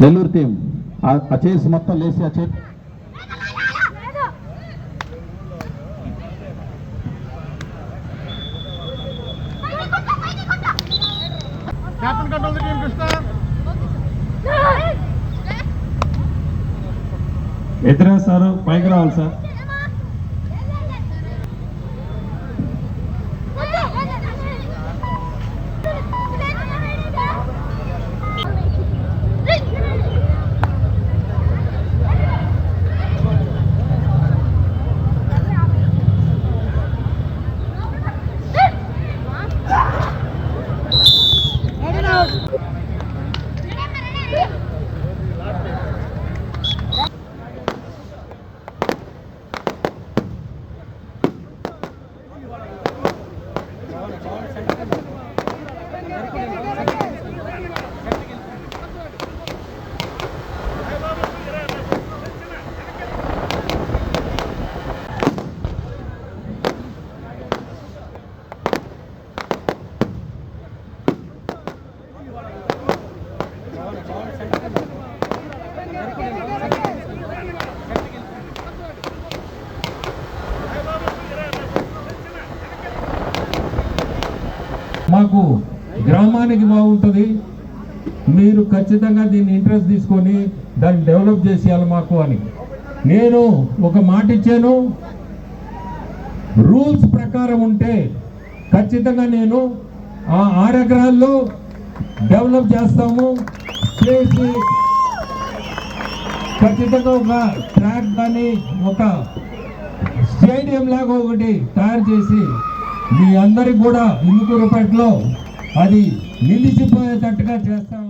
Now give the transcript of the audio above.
Nellore team. ఆ- చేసి మొత్తం లేచి ఆ చే క్యాప్టెన్ కంట్రోల్ కృష్ణ ఎదురా సార్ పైకి రావాలి సార్. మాకు గ్రామానికి బాగుంటుంది. మీరు ఖచ్చితంగా దీన్ని ఇంట్రెస్ట్ తీసుకొని దాన్ని డెవలప్ చేసేయాలి మాకు అని. నేను ఒక మాట ఇచ్చాను. రూల్స్ ప్రకారం ఉంటే ఖచ్చితంగా నేను ఆ ఆరు ఎకరాల్లో డెవలప్ చేస్తాము. చేసి ఖచ్చితంగా ఒక ట్రాక్ కానీ ఒక స్టేడియం లాగా ఒకటి తయారు చేసి మీ అందరికి కూడా ఇందుకూరుపేటలో అది నిలిచిపోయేటట్టుగా చేస్తాం.